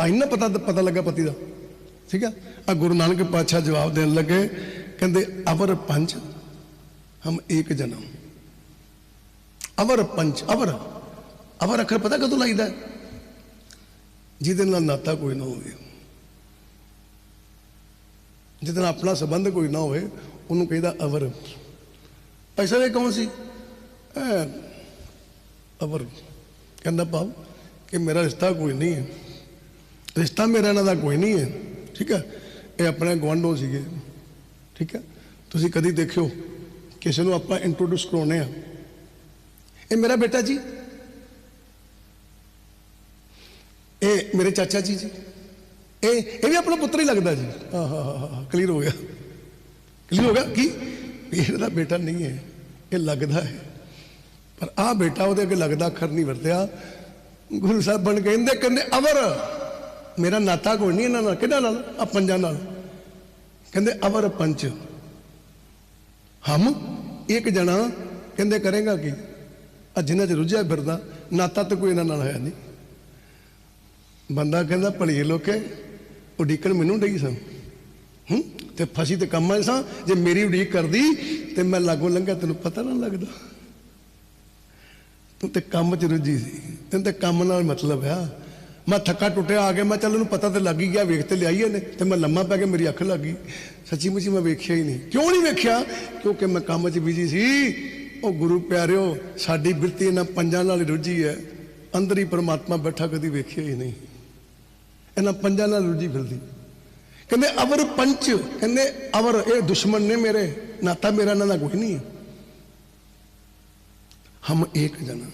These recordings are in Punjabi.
ਆਈ ਨਾ ਪਤਾ ਪਤਾ ਲੱਗਾ ਪਤੀ ਦਾ। ਠੀਕ ਆ? ਆ ਗੁਰੂ ਨਾਨਕ ਪਾਤਸ਼ਾਹ ਜਵਾਬ ਦੇਣ ਲੱਗੇ, ਕਹਿੰਦੇ, ਅਵਰ ਪੰਜ, ਹਮ ਏਕ ਜਨਮ। ਅਵਰ ਪੰਜ, ਅਵਰ ਅਵਰ ਅੱਖਰ ਪਤਾ ਕਦੋਂ ਲਾਈਦਾ? ਜਿਹਦੇ ਨਾਲ ਨਾਤਾ ਕੋਈ ਨਾ ਹੋਵੇ। ਜਿਹਦੇ ਨਾਲ ਆਪਣਾ ਸੰਬੰਧ ਕੋਈ ਨਾ ਹੋਵੇ, ਉਹਨੂੰ ਕਹਿੰਦਾ ਅਵਰ। ਐਸਾ ਵੇ ਕੌਣ ਸੀ? ਅਵਰ। ਕਹਿੰਦਾ, ਭਾਵ ਕਿ ਮੇਰਾ ਰਿਸ਼ਤਾ ਕੋਈ ਨਹੀਂ ਹੈ। ਰਿਸ਼ਤਾ ਮੇਰਾ ਇਹਨਾਂ ਦਾ ਕੋਈ ਨਹੀਂ ਹੈ, ਠੀਕ ਹੈ? ਇਹ ਆਪਣੇ ਗੁਆਂਢੋਂ ਸੀਗੇ, ਠੀਕ ਹੈ? ਤੁਸੀਂ ਕਦੀ ਦੇਖਿਓ, ਕਿਸੇ ਨੂੰ ਆਪਾਂ ਇੰਟਰੋਡਿਊਸ ਕਰਾਉਨੇ ਆ ਇਹ ਮੇਰਾ ਬੇਟਾ ਜੀ। ਇਹ ਮੇਰੇ ਚਾਚਾ ਜੀ ਜੀ। ਇਹ ਇਹ ਵੀ ਆਪਣਾ ਪੁੱਤਰ ਹੀ ਲੱਗਦਾ ਜੀ। ਹਾਂ ਹਾਂ ਹਾਂ ਕਲੀਅਰ ਹੋ ਗਿਆ। ਕਲੀਅਰ ਹੋ ਗਿਆ? ਕਿ? ਇਹ ਇਹਦਾ ਬੇਟਾ ਨਹੀਂ ਹੈ, ਇਹ ਲੱਗਦਾ ਹੈ। ਪਰ ਆ ਬੇਟਾ ਉਹਦੇ ਅੱਗੇ ਲੱਗਦਾ ਅੱਖਰ ਨਹੀਂ ਵਰਤਿਆ। ਗੁਰੂ ਸਾਹਿਬ ਬਣ ਕਹਿੰਦੇ ਕਹਿੰਦੇ ਅਵਰ। ਮੇਰਾ ਨਾਤਾ ਕੋਈ ਨਹੀਂ ਇਹਨਾਂ ਨਾਲ, ਕਿਹਨਾਂ ਨਾਲ? ਆ ਪੰਜਾਂ ਨਾਲ। ਕਹਿੰਦੇ, ਅਵਰ ਪੰਚ ਹਮ? ਇੱਕ ਜਣਾ ਕਹਿੰਦੇ, ਕਰੇਗਾ ਕੀ? ਆ ਜਿੰਨਾ ਚ ਰੁੱਝਿਆ ਫਿਰਦਾ, ਨਾਤਾ ਤੇ ਕੋਈ ਇਹਨਾਂ ਨਾਲ ਹੋਇਆ ਨਹੀਂ। ਬੰਦਾ ਕਹਿੰਦਾ, ਭਲੀਏ ਲੋਕੇ ਉਡੀਕਣ ਮੈਨੂੰ ਡਈ ਸਾਂ। ਹੂੰ ਤੇ ਫਸੀ ਤੇ ਕੰਮਾਂ 'ਚ ਸਾਂ। ਜੇ ਮੇਰੀ ਉਡੀਕ ਕਰਦੀ, ਤੇ ਮੈਂ ਲਾਗੋਂ ਲੰਘਿਆ, ਤੈਨੂੰ ਪਤਾ ਨਾ ਲੱਗਦਾ। ਤੂੰ ਤੇ ਕੰਮ 'ਚ ਰੁੱਝੀ ਸੀ। ਤੈਨੂੰ ਤੇ ਕੰਮ ਨਾਲ ਮਤਲਬ ਆ। ਮੈਂ ਥੱਕਾ ਟੁੱਟਿਆ ਆ ਕੇ, ਮੈਂ ਚੱਲ ਉਹਨੂੰ ਪਤਾ ਤੇ ਲੱਗ ਹੀ ਗਿਆ, ਵੇਖ ਤੇ ਲਿਆਈਏ ਨੇ ਤੇ ਮੈਂ ਲੰਮਾ ਪੈ ਕੇ ਮੇਰੀ ਅੱਖ ਲੱਗ ਗਈ। ਸੱਚੀ ਮੁੱਚੀ ਮੈਂ ਵੇਖਿਆ ਹੀ ਨਹੀਂ। ਕਿਉਂ ਨਹੀਂ ਵੇਖਿਆ? ਕਿਉਂਕਿ ਮੈਂ ਕੰਮ 'ਚ ਬਿਜ਼ੀ ਸੀ। ਉਹ ਗੁਰੂ ਪਿਆਰਿਓ, ਸਾਡੀ ਬਿਰਤੀ ਇਹਨਾਂ ਪੰਜਾਂ ਨਾਲ ਹੀ ਰੁੱਝੀ ਹੈ। ਅੰਦਰ ਹੀ ਪਰਮਾਤਮਾ ਬੈਠਾ, ਕਦੀ ਵੇਖਿਆ ਹੀ ਨਹੀਂ। ਇਹਨਾਂ ਪੰਜਾਂ ਨਾਲ ਰੁੱਝੀ ਫਿਰਦੀ। ਕਹਿੰਦੇ, ਅਵਰ ਪੰਚ। ਕਹਿੰਦੇ, ਅਵਰ, ਇਹ ਦੁਸ਼ਮਣ ਨੇ ਮੇਰੇ। ਨਾਤਾ ਮੇਰਾ ਇਹਨਾਂ ਦਾ ਕੋਈ ਨਹੀਂ ਹੈ। ਹਮ ਇੱਕ ਜਨਾ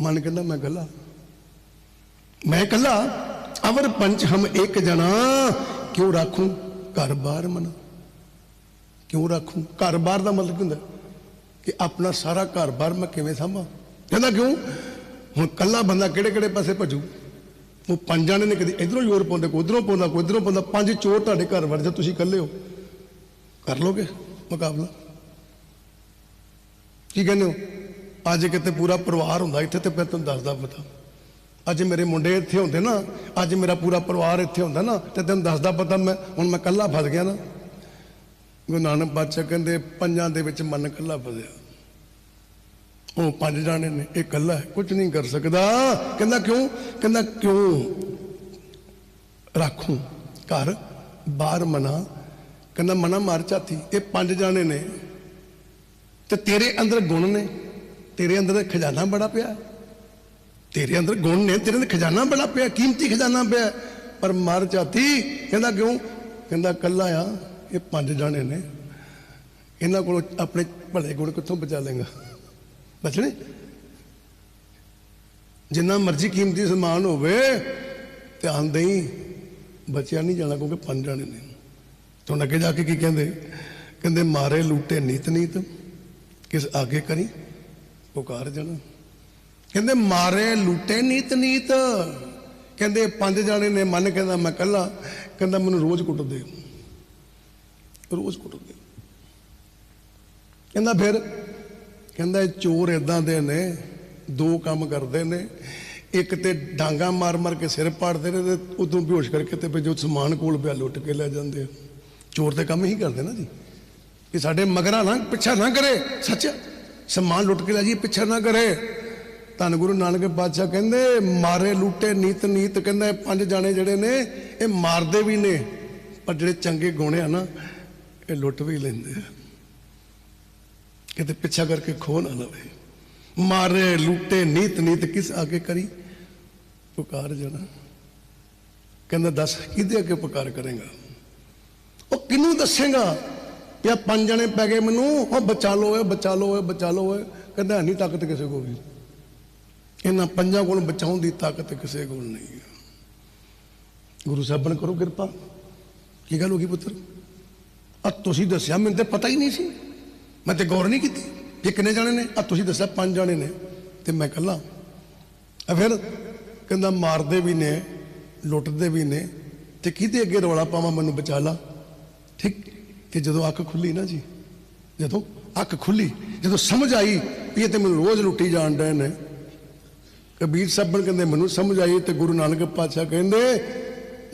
ਮਨ ਕਹਿੰਦਾ, ਮੈਂ ਗਲਾ ਮੈਂ ਕੱਲਾ, ਅਵਰ ਪੰਚ ਹਮ ਇੱਕ ਜਨਾ ਕਿਉਂ ਰੱਖੂੰ ਘਰ ਬਾਰ ਮਨ? ਕਿਉਂ ਰੱਖੂੰ? ਘਰ ਬਾਰ ਦਾ ਮਤਲਬ ਕੀ ਹੁੰਦਾ? ਕਿ ਆਪਣਾ ਸਾਰਾ ਘਰ ਬਾਰ ਮੈਂ ਕਿਵੇਂ ਸੰਭਾਂ? ਕਹਿੰਦਾ ਕਿਉਂ? ਹੁਣ ਕੱਲਾ ਬੰਦਾ ਕਿਹੜੇ ਕਿਹੜੇ ਪਾਸੇ ਭਜੂ? ਉਹ ਪੰਜ ਜਾਣੇ ਨੇ ਕਦੀ ਇਧਰੋਂ ਜ਼ੋਰ ਪਾਉਂਦੇ, ਕੋਈ ਉਧਰੋਂ ਪਾਉਂਦਾ, ਕੋਈ ਉਧਰੋਂ ਪਾਉਂਦਾ। ਪੰਜ ਚੋਰ ਤੁਹਾਡੇ ਘਰ ਵੜ ਜਾ ਤੁਸੀਂ ਇਕੱਲੇ ਹੋ। ਕਰ ਲੋਗੇ ਮੁਕਾਬਲਾ? ਕੀ ਕਹਿੰਦੇ ਹੋ? ਅੱਜ ਕਿਤੇ ਪੂਰਾ ਪਰਿਵਾਰ ਹੁੰਦਾ, ਇੱਥੇ ਤੇ ਮੈਂ ਤੁਹਾਨੂੰ ਦੱਸਦਾ ਪਤਾ। ਅੱਜ ਮੇਰੇ ਮੁੰਡੇ ਇੱਥੇ ਹੁੰਦੇ ਨਾ, ਅੱਜ ਮੇਰਾ ਪੂਰਾ ਪਰਿਵਾਰ ਇੱਥੇ ਹੁੰਦਾ ਨਾ, ਤੇ ਤੈਨੂੰ ਦੱਸਦਾ ਪਤਾ ਮੈਂ, ਹੁਣ ਮੈਂ ਇਕੱਲਾ ਫਸ ਗਿਆ ਨਾ। ਗੁਰੂ ਨਾਨਕ ਪਾਤਸ਼ਾਹ ਕਹਿੰਦੇ, ਪੰਜਾਂ ਦੇ ਵਿੱਚ ਮਨ ਇਕੱਲਾ ਫਸਿਆ। ਉਹ ਪੰਜ ਜਾਣੇ ਨੇ, ਇਹ ਇਕੱਲਾ ਹੈ ਕੁਝ ਨਹੀਂ ਕਰ ਸਕਦਾ। ਕਹਿੰਦਾ ਕਿਉਂ? ਕਹਿੰਦਾ ਕਿਉਂ? ਰੱਖੂੰ ਘਰ ਬਾਹਰ ਮਨਾ। ਕਹਿੰਦਾ ਮਨਾ ਮਾਰ ਚਾਤੀ ਇਹ ਪੰਜ ਜਾਣੇ ਨੇ। ਤੇ ਤੇਰੇ ਅੰਦਰ ਗੁਣ ਨੇ, ਤੇਰੇ ਅੰਦਰ ਖਜ਼ਾਨਾ ਬੜਾ ਪਿਆ। ਤੇਰੇ ਅੰਦਰ ਗੁਣ ਨੇ, ਤੇਰੇ ਅੰਦਰ ਖਜ਼ਾਨਾ ਬੜਾ ਪਿਆ, ਕੀਮਤੀ ਖਜ਼ਾਨਾ ਪਿਆ। ਪਰ ਮਰ ਜਾਤੀ, ਕਹਿੰਦਾ ਕਿਉਂ? ਕਹਿੰਦਾ ਕੱਲਾ ਆ, ਇਹ ਪੰਜ ਜਾਣੇ ਨੇ। ਇਹਨਾਂ ਕੋਲ ਆਪਣੇ ਭਲੇ ਗੁਣ ਕਿੱਥੋਂ ਬਚਾ ਲੇਗਾ ਬਚਣੇ? ਜਿੰਨਾ ਮਰਜ਼ੀ ਕੀਮਤੀ ਸਮਾਨ ਹੋਵੇ, ਧਿਆਨ ਦੇਈ, ਬਚਿਆ ਨਹੀਂ ਜਾਣਾ ਕਿਉਂਕਿ ਪੰਜ ਜਾਣੇ ਨੇ। ਤੋਂ ਅੱਗੇ ਜਾ ਕੇ ਕੀ ਕਹਿੰਦੇ? ਕਹਿੰਦੇ, ਮਾਰੇ ਲੂਟੇ ਨੀਤ ਨੀਤ ਕਿਸ ਆਗੇ ਕਰੀ, ਪੁਕਾਰ ਜਾਣਾ। ਕਹਿੰਦੇ, ਮਾਰੇ, ਲੁੱਟੇ ਨੀਤ ਨੀਤ। ਕਹਿੰਦੇ, ਪੰਜ ਜਾਣੇ ਨੇ ਮਨ ਕਹਿੰਦਾ, ਮੈਂ ਕੱਲਾ। ਕਹਿੰਦਾ, ਮੈਨੂੰ ਰੋਜ਼ ਕੁੱਟਦੇ ਰੋਜ਼ ਕੁੱਟਦੇ ਕਹਿੰਦਾ ਫਿਰ, ਕਹਿੰਦਾ ਚੋਰ ਇਦਾਂ ਦੇ ਨੇ, ਦੋ ਕੰਮ ਕਰਦੇ ਨੇ। ਇੱਕ ਤੇ ਡਾਂਗਾ ਮਾਰ ਮਾਰ ਕੇ ਸਿਰ ਪਾੜਦੇ ਨੇ ਤੇ ਉਦੋਂ ਬੇਹੋਸ਼ ਕਰਕੇ ਤੇ ਜੋ ਸਮਾਨ ਕੋਲ ਪਿਆ, ਲੁੱਟ ਕੇ ਲੈ ਜਾਂਦੇ ਚੋਰ ਤੇ ਕੰਮ ਹੀ ਕਰਦੇ ਨਾ ਜੀ। ਕਿ ਸਾਡੇ ਮਗਰਾਂ ਨਾ, ਪਿੱਛਾ ਨਾ ਕਰੇ, ਸੱਚ? ਸਮਾਨ ਲੁੱਟ ਕੇ ਲੈ ਜੀ ਪਿੱਛਾ ਨਾ ਕਰੇ। ਧੰਨ ਗੁਰੂ ਨਾਨਕ ਪਾਤਸ਼ਾਹ ਕਹਿੰਦੇ, ਮਾਰੇ ਲੁੱਟੇ ਨੀਤ ਨੀਤ ਕਹਿੰਦਾ, ਇਹ ਪੰਜ ਜਾਣੇ ਜਿਹੜੇ ਨੇ, ਇਹ ਮਾਰਦੇ ਵੀ ਨੇ, ਪਰ ਜਿਹੜੇ ਚੰਗੇ ਗੁਣ ਆ ਨਾ, ਇਹ ਲੁੱਟ ਵੀ ਲੈਂਦੇ ਆ। ਕਿਤੇ ਪਿੱਛਾ ਕਰਕੇ ਖੋ ਨਾ ਲਵੇ। ਮਾਰੇ ਲੁੱਟੇ ਨੀਤ ਨੀਤ ਕਿਸ ਆਗੇ ਕਰੀ? ਪੁਕਾਰ ਜਣਾ। ਕਹਿੰਦਾ, ਦੱਸ ਕਿਹਦੇ ਅੱਗੇ ਪੁਕਾਰ ਕਰੇਗਾ? ਉਹ ਕਿਹਨੂੰ ਦੱਸੇਗਾ? ਵੀ ਪੰਜ ਜਣੇ ਪੈ ਗਏ ਮੈਨੂੰ, ਉਹ ਬਚਾ ਲਓ ਓਏ ਬਚਾ ਲਓ ਓਏ ਬਚਾ ਲਓ ਓਏ ਕਹਿੰਦਾ ਨਹੀਂ ਤਾਕਤ ਕਿਸੇ ਕੋਲ ਵੀ। ਇਹਨਾਂ ਪੰਜਾਂ ਕੋਲ ਬਚਾਉਣ ਦੀ ਤਾਕਤ ਕਿਸੇ ਕੋਲ ਨਹੀਂ ਹੈ। ਗੁਰੂ ਸਾਹਿਬਾਨ ਕਰੋ ਕਿਰਪਾ। ਕੀ ਗੱਲ ਹੋ ਗਈ ਪੁੱਤਰ? ਆ ਤੁਸੀਂ ਦੱਸਿਆ, ਮੈਨੂੰ ਤੇ ਪਤਾ ਹੀ ਨਹੀਂ ਸੀ। ਮੈਂ ਤੇ ਗੌਰ ਨਹੀਂ ਕੀਤੀ ਕਿ ਕਿੰਨੇ ਜਾਣੇ ਨੇ। ਆ ਤੁਸੀਂ ਦੱਸਿਆ ਪੰਜ ਜਾਣੇ ਨੇ ਤੇ ਮੈਂ ਇਕੱਲਾ। ਆ ਫਿਰ ਕਹਿੰਦਾ ਮਾਰਦੇ ਵੀ ਨੇ, ਲੁੱਟਦੇ ਵੀ ਨੇ ਤੇ ਕਿਹਦੇ ਅੱਗੇ ਰੌਲਾ ਪਾਵਾਂ ਮੈਨੂੰ ਬਚਾ ਲਾ। ਠੀਕ ਕਿ ਜਦੋਂ ਅੱਖ ਖੁੱਲੀ ਨਾ ਜੀ, ਜਦੋਂ ਅੱਖ ਖੁੱਲੀ, ਜਦੋਂ ਸਮਝ ਆਈ ਵੀ ਇਹ ਤੇ ਮੈਨੂੰ ਰੋਜ਼ ਲੁੱਟੀ ਜਾਣ ਡਏ ਨੇ ਕਬੀਰ ਸਾਹਿਬਨ ਕਹਿੰਦੇ, ਮੈਨੂੰ ਸਮਝ ਆਈ ਤੇ ਗੁਰੂ ਨਾਨਕ ਪਾਤਸ਼ਾਹ ਕਹਿੰਦੇ,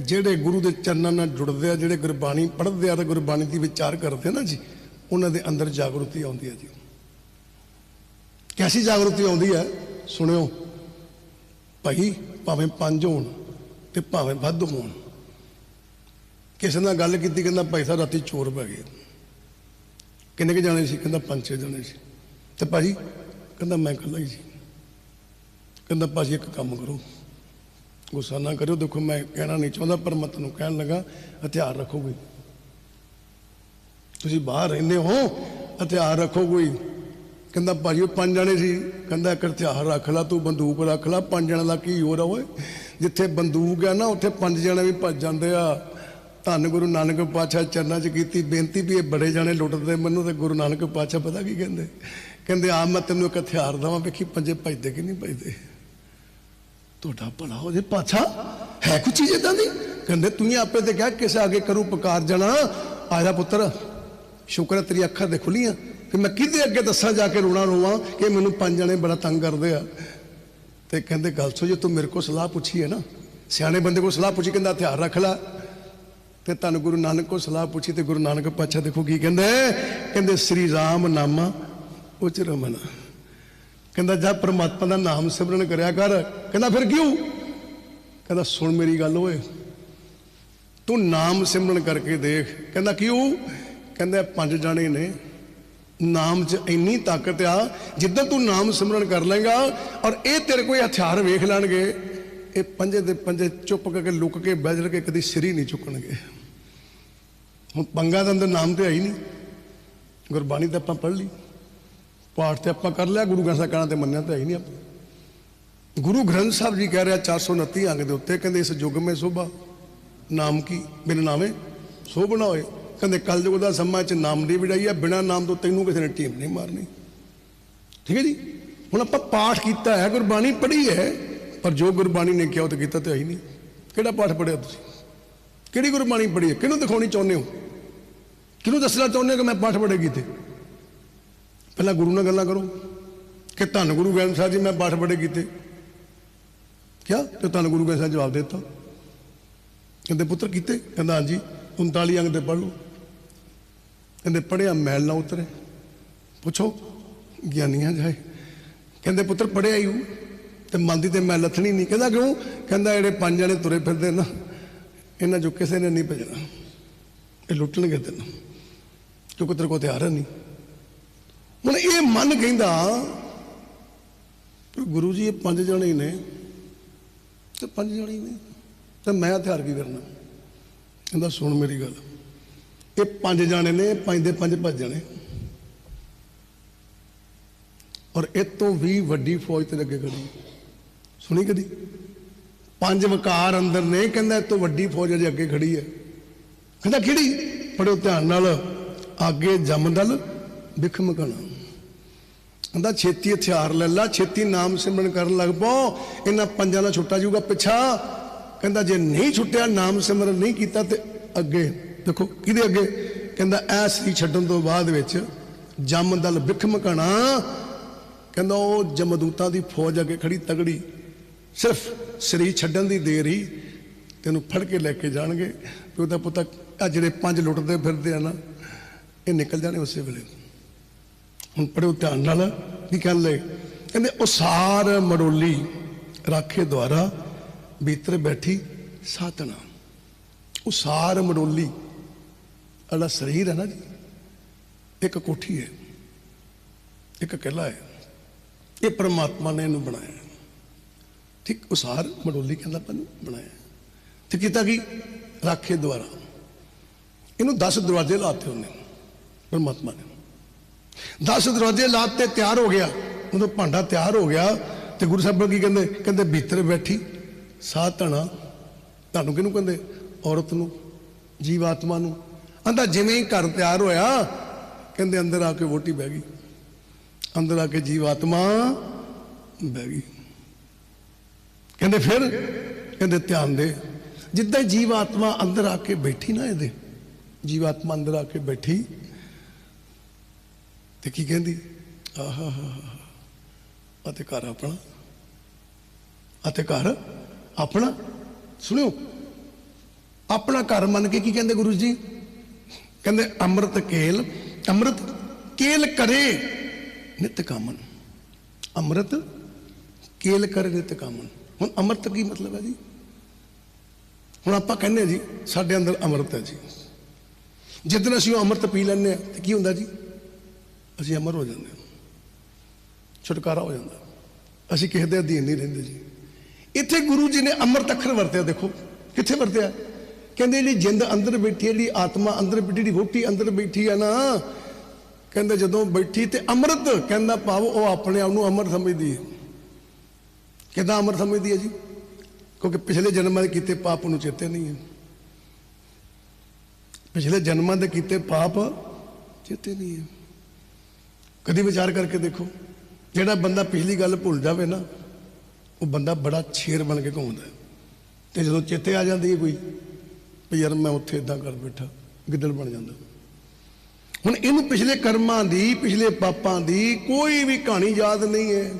ਜਿਹੜੇ ਗੁਰੂ ਦੇ ਚਰਨਾਂ ਨਾਲ ਜੁੜਦੇ ਆ, ਜਿਹੜੇ ਗੁਰਬਾਣੀ ਪੜ੍ਹਦੇ ਆ ਤੇ ਗੁਰਬਾਣੀ ਦੀ ਵਿਚਾਰ ਕਰਦੇ ਆ ਨਾ ਜੀ, ਉਹਨਾਂ ਦੇ ਅੰਦਰ ਜਾਗਰੂਕਤੀ ਆਉਂਦੀ ਹੈ ਜੀ। ਕੈਸੀ ਜਾਗਰੂਕਤੀ ਆਉਂਦੀ ਹੈ ਸੁਣਿਓ, ਭਾਈ ਭਾਵੇਂ ਪੰਜ ਹੋਣ ਤੇ ਭਾਵੇਂ ਵੱਧ ਹੋਣ। ਕਿਸੇ ਨਾਲ ਗੱਲ ਕੀਤੀ, ਕਹਿੰਦਾ ਭਾਈ ਸਾਹਿਬ ਰਾਤੀ ਚੋਰ ਪੈ ਗਏ। ਕਿੰਨੇ ਕੁ ਜਾਣੇ ਸੀ? ਕਹਿੰਦਾ ਪੰਜ ਛੇ ਜਾਣੇ ਸੀ। ਤੇ ਭਾਜੀ ਕਹਿੰਦਾ ਮੈਂ ਇਕੱਲਾ ਹੀ ਸੀ। ਕਹਿੰਦਾ, ਭਾਜੀ, ਇੱਕ ਕੰਮ ਕਰੋ। ਗੁੱਸਾ ਨਾ ਕਰਿਓ। ਦੇਖੋ, ਮੈਂ ਕਹਿਣਾ ਨਹੀਂ ਚਾਹੁੰਦਾ, ਪਰ ਮੈਂ ਤੁਹਾਨੂੰ ਕਹਿਣ ਲੱਗਾ, ਹਥਿਆਰ ਰੱਖੋ ਕੋਈ ਤੁਸੀਂ ਬਾਹਰ ਰਹਿੰਦੇ ਹੋ, ਹਥਿਆਰ ਰੱਖੋ ਕੋਈ ਕਹਿੰਦਾ, ਭਾਜੀ, ਉਹ ਪੰਜ ਜਣੇ ਸੀ। ਕਹਿੰਦਾ, ਇੱਕ ਹਥਿਆਰ ਰੱਖ ਲਾ, ਤੂੰ ਬੰਦੂਕ ਰੱਖ ਲਾ। ਪੰਜ ਜਣੇ ਦਾ ਕੀ ਹੋਰ ਆ ਓਏ? ਜਿੱਥੇ ਬੰਦੂਕ ਆ ਨਾ, ਉੱਥੇ ਪੰਜ ਜਣੇ ਵੀ ਭੱਜ ਜਾਂਦੇ ਆ। ਧੰਨ ਗੁਰੂ ਨਾਨਕ ਪਾਤਸ਼ਾਹ ਚਰਨਾਂ 'ਚ ਕੀਤੀ ਬੇਨਤੀ ਵੀ ਇਹ ਬੜੇ ਜਾਣੇ ਲੁੱਟਦੇ ਮੈਨੂੰ ਤੇ ਗੁਰੂ ਨਾਨਕ ਪਾਤਸ਼ਾਹ ਪਤਾ ਕੀ ਕਹਿੰਦੇ? ਕਹਿੰਦੇ ਆ ਮੈਂ ਤੈਨੂੰ ਇੱਕ ਹਥਿਆਰ ਦਵਾਂ, ਵੇਖੀ, ਪੰਜੇ ਭੱਜਦੇ ਕਿ ਨਹੀਂ ਭੱਜਦੇ? ਤੁਹਾਡਾ ਭਲਾ ਹੋ ਜੇ ਪਾਛਾ। ਹੈ ਕੋਈ ਚੀਜ਼ ਇਦਾਂ ਦੀ? ਕਹਿੰਦੇ, ਤੂੰ ਹੀ ਆਪੇ ਤੇ ਕਿਹਾ ਕਿਸੇ ਅੱਗੇ ਕਰੂ ਪੁਕਾਰ ਜਾਣਾ। ਆਇਆ ਪੁੱਤਰ, ਸ਼ੁਕਰ ਤੇਰੀ ਅੱਖਾਂ ਦੇ ਖੁੱਲੀਆਂ। ਕਿ ਮੈਂ ਕਿਹਦੇ ਅੱਗੇ ਦੱਸਾਂ ਜਾ ਕੇ ਰੋਣਾ ਰੋਵਾਂ ਕਿ ਮੈਨੂੰ ਪੰਜ ਜਣੇ ਬੜਾ ਤੰਗ ਕਰਦੇ ਆ? ਤੇ ਕਹਿੰਦੇ, ਗੱਲ ਸੋ ਜੇ ਤੂੰ ਮੇਰੇ ਕੋਲ ਸਲਾਹ ਪੁੱਛੀ ਹੈ ਨਾ, ਸਿਆਣੇ ਬੰਦੇ ਕੋਲ ਸਲਾਹ ਪੁੱਛੀ, ਕਹਿੰਦਾ, ਹਥਿਆਰ ਰੱਖ ਲੈ। ਤੇ ਧੰਨ ਗੁਰੂ ਨਾਨਕ ਕੋਲ ਸਲਾਹ ਪੁੱਛੀ ਤੇ ਗੁਰੂ ਨਾਨਕ ਪਾਛਾ ਦੇਖੋ ਕੀ ਕਹਿੰਦੇ। ਕਹਿੰਦੇ, ਸ੍ਰੀ ਰਾਮ ਨਾਮਾ ਉਚ ਰਮਨ। ਕਹਿੰਦਾ, ਜਾ ਪਰਮਾਤਮਾ ਦਾ ਨਾਮ ਸਿਮਰਨ ਕਰਿਆ ਕਰ। ਕਹਿੰਦਾ, ਫਿਰ ਕਿਉਂ? ਕਹਿੰਦਾ, ਸੁਣ ਮੇਰੀ ਗੱਲ ਓਏ। ਤੂੰ ਨਾਮ ਸਿਮਰਨ ਕਰਕੇ ਦੇਖ। ਕਹਿੰਦਾ, ਕਿਉਂ? ਕਹਿੰਦਾ, ਪੰਜ ਜਾਣੇ ਨੇ। ਨਾਮ 'ਚ ਇੰਨੀ ਤਾਕਤ ਆ, ਜਿੱਦਾਂ ਤੂੰ ਨਾਮ ਸਿਮਰਨ ਕਰ ਲੇਗਾ ਔਰ ਇਹ ਤੇਰੇ ਕੋਈ ਹਥਿਆਰ ਵੇਖ ਲੈਣਗੇ, ਇਹ ਪੰਜੇ ਦੇ ਪੰਜੇ ਚੁੱਪ ਕਰਕੇ ਲੁੱਕ ਕੇ ਬਹਿ ਕੇ ਕਦੀ ਸਿਰ ਹੀ ਨਹੀਂ ਚੁੱਕਣਗੇ। ਹੁਣ ਪੰਗਾ ਦੇ ਅੰਦਰ ਨਾਮ ਤੇ ਹੈ ਹੀ ਨਹੀਂ। ਗੁਰਬਾਣੀ ਤਾਂ ਆਪਾਂ ਪੜ੍ਹ ਲਈ। ਪਾਠ ਤੇ ਆਪਾਂ ਕਰ ਲਿਆ, ਗੁਰੂ ਗ੍ਰੰਥ ਸਾਹਿਬ ਕਹਿਣਾ ਤੇ ਮੰਨਿਆ ਤਾਂ ਹੈ ਹੀ ਨਹੀਂ ਆਪਾਂ। ਗੁਰੂ ਗ੍ਰੰਥ ਸਾਹਿਬ ਜੀ ਕਹਿ ਰਿਹਾ 429 ਅੰਗ ਦੇ ਉੱਤੇ, ਕਹਿੰਦੇ ਇਸ ਯੁੱਗ ਮੇ ਸੋਭਾ, ਨਾਮ ਕੀ, ਬਿਨ ਨਾਮੇ ਸੋਭਣਾ ਹੋਏ। ਕਹਿੰਦੇ ਕਲਯੁਗ ਦਾ ਸਮਾਂ ਚ ਨਾਮ ਦੀ ਵਿੜਾਈ ਹੈ, ਬਿਨਾ ਨਾਮ ਤੋਂ ਤੈਨੂੰ ਕਿਸੇ ਨੇ ਟੀਮ ਨਹੀਂ ਮਾਰਨੀ। ਠੀਕ ਹੈ ਜੀ? ਹੁਣ ਆਪਾਂ ਪਾਠ ਕੀਤਾ ਹੈ, ਗੁਰਬਾਣੀ ਪੜ੍ਹੀ ਹੈ, ਪਰ ਜੋ ਗੁਰਬਾਣੀ ਨੇ ਕਿਹਾ ਉਹ ਤਾਂ ਕੀਤਾ ਤਾਂ ਹੈ ਹੀ ਨਹੀਂ। ਕਿਹੜਾ ਪਾਠ ਪੜ੍ਹਿਆ ਤੁਸੀਂ? ਕਿਹੜੀ ਗੁਰਬਾਣੀ ਪੜ੍ਹੀ ਹੈ? ਕਿਹਨੂੰ ਦਿਖਾਉਣੀ ਚਾਹੁੰਦੇ ਹੋ? ਕਿਹਨੂੰ ਦੱਸਣਾ ਚਾਹੁੰਦੇ ਹੋ ਕਿ ਮੈਂ ਪਾਠ ਪੜ੍ਹੇ ਕੀਤੇ ਪਹਿਲਾਂ ਗੁਰੂ ਨਾਲ ਗੱਲਾਂ ਕਰੋ ਕਿ ਧੰਨ ਗੁਰੂ ਗ੍ਰੰਥ ਸਾਹਿਬ ਜੀ, ਮੈਂ ਪਾਠ ਪੜ੍ਹੇ ਕੀਤੇ। ਕਿਆ? ਤੇ ਧੰਨ ਗੁਰੂ ਗ੍ਰੰਥ ਸਾਹਿਬ ਜਵਾਬ ਦਿੱਤਾ। ਕਹਿੰਦੇ, ਪੁੱਤਰ, ਕੀਤੇ? ਕਹਿੰਦਾ, ਹਾਂਜੀ 39 ਅੰਗ ਤੇ ਪੜ੍ਹ। ਲਓ ਕਹਿੰਦੇ ਪੜਿਆ ਮੈਲ ਨਾ ਉਤਰੇ। ਪੁੱਛੋ, ਗਿਆਨੀਆਂ ਜਾਏ। ਕਹਿੰਦੇ, ਪੁੱਤਰ ਪੜਿਆ ਹੀ ਹੂੰ, ਤੇ ਮਨ ਦੀ ਤੇ ਮੈਂ ਲੱਥਣੀ ਨਹੀਂ। ਕਹਿੰਦਾ, ਕਿਉਂ? ਕਹਿੰਦਾ ਜਿਹੜੇ ਪੰਜ ਜਣੇ ਤੁਰੇ ਫਿਰਦੇ ਨਾ, ਇਹਨਾਂ ਚੋਂ ਕਿਸੇ ਨੇ ਨਹੀਂ ਭਜਣਾ। ਇਹ ਲੁੱਟਣਗੇ ਤੈਨੂੰ, ਕਿਉਂਕਿ ਤੇਰੇ ਕੋਲ ਹਥਿਆਰ ਹੈ ਨਹੀਂ। ਹੁਣ ਇਹ ਮਨ ਕਹਿੰਦਾ ਗੁਰੂ ਜੀ ਇਹ ਪੰਜ ਜਣੇ ਨੇ ਤੇ ਪੰਜ ਜਣੇ ਨੇ। ਤੇ ਮੈਂ ਹਥਿਆਰ ਕੀ ਕਰਨਾ? ਕਹਿੰਦਾ, ਸੁਣ ਮੇਰੀ ਗੱਲ। ਇਹ ਪੰਜ ਜਾਣੇ ਨੇ, ਪੰਜ ਦੇ ਪੰਜ ਭੱਜ ਜਾਣੇ। ਔਰ ਇਹ ਤੋਂ ਵੀ ਵੱਡੀ ਫੌਜ ਤੇ ਅੱਗੇ ਖੜੀ ਸੁਣੀ ਕਦੀ? ਪੰਜ ਵਕਾਰ ਅੰਦਰ ਨੇ, ਕਹਿੰਦਾ ਇਹ ਤੋਂ ਵੱਡੀ ਫੌਜ ਅਜੇ ਅੱਗੇ ਖੜੀ ਹੈ। ਕਹਿੰਦਾ, ਕਿਹੜੀ? ਪੜਿਓ ਧਿਆਨ ਨਾਲ ਅੱਗੇ ਜਮਦਲ ਬਿਖਮ ਕਣਾ ਕਹਿੰਦਾ ਛੇਤੀ ਹਥਿਆਰ ਲੈ ਲਾ, ਛੇਤੀ ਨਾਮ ਸਿਮਰਨ ਕਰਨ ਲੱਗ ਪਓ ਇਹਨਾਂ ਪੰਜਾਂ ਦਾ ਛੁੱਟਾ ਜਾਊਗਾ ਪਿੱਛਾ। ਕਹਿੰਦਾ ਜੇ ਨਹੀਂ ਛੁੱਟਿਆ, ਨਾਮ ਸਿਮਰਨ ਨਹੀਂ ਕੀਤਾ ਤੇ ਅੱਗੇ, ਦੇਖੋ ਕਿਹਦੇ ਅੱਗੇ? ਕਹਿੰਦਾ ਐਸ ਹੀ ਛੱਡਣ ਤੋਂ ਬਾਅਦ ਵਿੱਚ ਜਮਦਲ ਬਿਖਮ ਕਣਾ ਕਹਿੰਦਾ ਉਹ ਜਮਦੂਤਾਂ ਦੀ ਫੌਜ ਅੱਗੇ ਖੜੀ ਤਗੜੀ। ਸਿਰਫ ਸਰੀਰ ਛੱਡਣ ਦੀ ਦੇਰ ਹੀ ਤੈਨੂੰ ਫੜ ਕੇ ਲੈ ਕੇ ਜਾਣਗੇ। ਤੇ ਉਹਦਾ ਪੁੱਤ ਆ ਜਿਹੜੇ ਪੰਜ ਲੁੱਟਦੇ ਫਿਰਦੇ ਆ ਨਾ, ਇਹ ਨਿਕਲ ਜਾਣੇ ਉਸੇ ਵੇਲੇ। ਹੁਣ ਪੜਿਓ ਧਿਆਨ ਨਾਲ, ਕੀ ਕਹਿਣ ਲੈ ਕਹਿੰਦੇ, ਉਸਾਰ ਮੜੋਲੀ ਰਾਖੇ ਦੁਆਰਾ ਭੀਤਰ ਬੈਠੀ ਸਾਤਨਾ ਉਸਾਰ ਮੜੋਲੀ ਅਲਾ ਸਰੀਰ ਹੈ ਨਾ ਜੀ? ਇੱਕ ਕੋਠੀ ਹੈ, ਇੱਕ ਕਿਲਾ ਹੈ। ਇਹ ਪ੍ਰਮਾਤਮਾ ਨੇ ਇਹਨੂੰ ਬਣਾਇਆ। ਠੀਕ, ਉਸਾਰ ਮਡੋਲੀ ਕਹਿੰਦਾ ਪਨ ਬਣਾਇਆ। ਤੇ ਕੀਤਾ ਕੀ? ਰਾਖੇ ਦੁਆਰਾ। ਇਹਨੂੰ 10 ਦਰਵਾਜ਼ੇ ਲਾਤੇ ਉਹਨੇ, ਪਰਮਾਤਮਾ ਨੇ। 10 ਦਰਵਾਜ਼ੇ ਲਾਤੇ ਤਿਆਰ ਹੋ ਗਿਆ। ਉਦੋਂ ਭਾਂਡਾ ਤਿਆਰ ਹੋ ਗਿਆ ਤੇ ਗੁਰੂ ਸਾਹਿਬ ਕੀ ਕਹਿੰਦੇ? ਕਹਿੰਦੇ, ਭੀਤਰ ਬੈਠੀ ਸਾਹ ਧਣਾ, ਤੁਹਾਨੂੰ ਕਿਹਨੂੰ ਕਹਿੰਦੇ? ਔਰਤ ਨੂੰ ਜੀਵ ਆਤਮਾ ਨੂੰ। ਆਂਦਾ ਜਿਵੇਂ ਹੀ ਘਰ ਤਿਆਰ ਹੋਇਆ, ਕਹਿੰਦੇ, ਅੰਦਰ ਆ ਕੇ ਵੋਟੀ ਬਹਿ ਗਈ। ਅੰਦਰ ਆ ਕੇ ਜੀਵ ਆਤਮਾ ਬਹਿ ਗਈ। ਕਹਿੰਦੇ, ਫਿਰ? ਕਹਿੰਦੇ, ਧਿਆਨ ਦੇ। ਜਿੱਦਾਂ ਜੀਵ ਆਤਮਾ ਅੰਦਰ ਆ ਕੇ ਬੈਠੀ ਨਾ ਇਹਦੇ ਜੀਵ ਆਤਮਾ ਅੰਦਰ ਆ ਕੇ ਬੈਠੀ ਤੇ ਕੀ ਕਹਿੰਦੀ? ਆਹਾ, ਹਾ ਹਾ ਅਤੇ ਘਰ ਆਪਣਾ? ਅਤੇ ਘਰ ਆਪਣਾ? ਸੁਣਿਓ, ਆਪਣਾ ਘਰ ਮੰਨ ਕੇ ਕੀ ਕਹਿੰਦੇ ਗੁਰੂ ਜੀ? ਕਹਿੰਦੇ, ਅੰਮ੍ਰਿਤ ਕੇਲ ਅੰਮ੍ਰਿਤ ਕੇਲ ਕਰੇ ਨਿਤ ਕਾਮਨ। ਅੰਮ੍ਰਿਤ ਕੇਲ ਕਰੇ ਨਿਤ ਕਾਮਨ। ਹੁਣ ਅੰਮ੍ਰਿਤ ਕੀ ਮਤਲਬ ਹੈ ਜੀ? ਹੁਣ ਆਪਾਂ ਕਹਿੰਦੇ ਹਾਂ ਜੀ, ਸਾਡੇ ਅੰਦਰ ਅੰਮ੍ਰਿਤ ਹੈ ਜੀ। ਜਿੱਦਣ ਅਸੀਂ ਉਹ ਅੰਮ੍ਰਿਤ ਪੀ ਲੈਂਦੇ ਹਾਂ, ਤੇ ਕੀ ਹੁੰਦਾ ਜੀ? ਅਸੀਂ ਅਮਰ ਹੋ ਜਾਂਦੇ ਹਾਂ। ਛੁਟਕਾਰਾ ਹੋ ਜਾਂਦਾ। ਅਸੀਂ ਕਿਸੇ ਦੇ ਅਧੀਨ ਨਹੀਂ ਰਹਿੰਦੇ ਜੀ। ਇੱਥੇ ਗੁਰੂ ਜੀ ਨੇ ਅੰਮ੍ਰਿਤ ਅੱਖਰ ਵਰਤਿਆ, ਦੇਖੋ, ਕਿੱਥੇ ਵਰਤਿਆ? ਕਹਿੰਦੇ ਜਿਹੜੀ ਜਿੰਦ ਅੰਦਰ ਬੈਠੀ ਹੈ, ਜਿਹੜੀ ਆਤਮਾ ਅੰਦਰ ਬੈਠੀ, ਜਿਹੜੀ ਰੋਟੀ ਅੰਦਰ ਬੈਠੀ ਹੈ ਨਾ, ਕਹਿੰਦੇ ਜਦੋਂ ਬੈਠੀ ਤੇ ਅੰਮ੍ਰਿਤ ਕਹਿੰਦਾ ਭਾਵ ਉਹ ਆਪਣੇ ਆਪ ਨੂੰ ਅਮਰ ਸਮਝਦੀ ਹੈ। ਕਿਦਾਂ ਅਮਰ ਸਮਝਦੀ ਹੈ ਜੀ? ਕਿਉਂਕਿ ਪਿਛਲੇ ਜਨਮਾਂ ਦੇ ਕੀਤੇ ਪਾਪ ਨੂੰ ਚੇਤੇ ਨਹੀਂ ਹੈ। ਪਿਛਲੇ ਜਨਮਾਂ ਦੇ ਕੀਤੇ ਪਾਪ ਚੇਤੇ ਨਹੀਂ ਹੈ। ਕਦੀ ਵਿਚਾਰ ਕਰਕੇ ਦੇਖੋ, ਜਿਹੜਾ ਬੰਦਾ ਪਿਛਲੀ ਗੱਲ ਭੁੱਲ ਜਾਵੇ ਨਾ, ਉਹ ਬੰਦਾ ਬੜਾ ਛੇਰ ਬਣ ਕੇ ਘੁੰਮਦਾ ਹੈ। ਤੇ ਜਦੋਂ ਚੇਤੇ ਆ ਜਾਂਦੀ ਹੈ ਕੋਈ, ਵੀ ਯਾਰ ਮੈਂ ਉੱਥੇ ਇਦਾਂ ਕਰ ਬੈਠਾ, ਗਿੱਦੜ ਬਣ ਜਾਂਦਾ। ਹੁਣ ਇਹਨੂੰ ਪਿਛਲੇ ਕਰਮਾਂ ਦੀ, ਪਿਛਲੇ ਪਾਪਾਂ ਦੀ ਕੋਈ ਵੀ ਕਹਾਣੀ ਯਾਦ ਨਹੀਂ ਹੈ।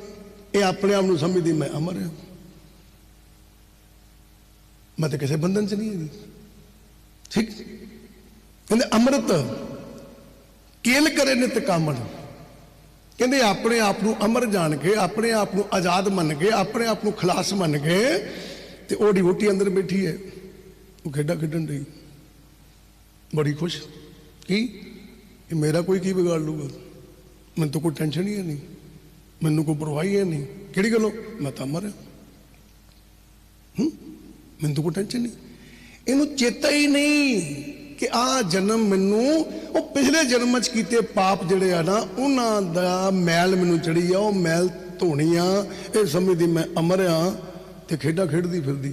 ਇਹ ਆਪਣੇ ਆਪ ਨੂੰ ਸਮਝਦੀ, ਮੈਂ ਅਮਰ ਹਾਂ। ਮੈਂ ਤਾਂ ਕਿਸੇ ਬੰਧਨ 'ਚ ਨਹੀਂ ਹੈਗੀ। ਠੀਕ? ਕਹਿੰਦੇ ਅੰਮ੍ਰਿਤ, ਕੇਲ ਕਰੇ ਨਿਤ ਕਾਮਣ। ਕਹਿੰਦੇ ਆਪਣੇ ਆਪ ਨੂੰ ਅਮਰ ਜਾਣ ਕੇ, ਆਪਣੇ ਆਪ ਨੂੰ ਆਜ਼ਾਦ ਮੰਨ ਕੇ, ਆਪਣੇ ਆਪ ਨੂੰ ਖਲਾਸ ਮੰਨ ਕੇ ਤੇ ਉਹ ਡਿਵੋਟੀ ਅੰਦਰ ਬੈਠੀ ਹੈ। ਉਹ ਖੇਡਾਂ ਖੇਡਣ ਰਹੀ ਬੜੀ ਖੁਸ਼। ਕੀ? ਇਹ ਮੇਰਾ ਕੋਈ ਕੀ ਵਿਗਾੜ ਲੂਗਾ ਮੈਨੂੰ ਤਾਂ ਕੋਈ ਟੈਨਸ਼ਨ ਹੀ ਹੈ ਨਹੀਂ। ਮੈਨੂੰ ਕੋਈ ਪਰਵਾਹ ਹੀ ਹੈ ਨਹੀਂ। ਕਿਹੜੀ ਗੱਲੋਂ? ਮੈਂ ਤਾਂ ਅਮਰ ਹੂੰ? ਮੈਨੂੰ ਤਾਂ ਕੋਈ ਟੈਨਸ਼ਨ ਨਹੀਂ। ਇਹਨੂੰ ਚੇਤਾ ਹੀ ਨਹੀਂ। ਕਿ ਆ ਜਨਮ ਮੈਨੂੰ, ਉਹ ਪਿਛਲੇ ਜਨਮ ਚ ਕੀਤੇ ਪਾਪ ਜਿਹੜੇ ਆ ਨਾ, ਉਹਨਾਂ ਦਾ ਮੈਲ ਮੈਨੂੰ ਚੜੀ ਆ, ਉਹ ਮੈਲ ਧੋਣੀ ਆ। ਇਹ ਸਮਝਦੀ ਮੈਂ ਅਮਰ ਆ ਤੇ ਖੇਡਾਂ ਖੇਡਦੀ ਫਿਰਦੀ।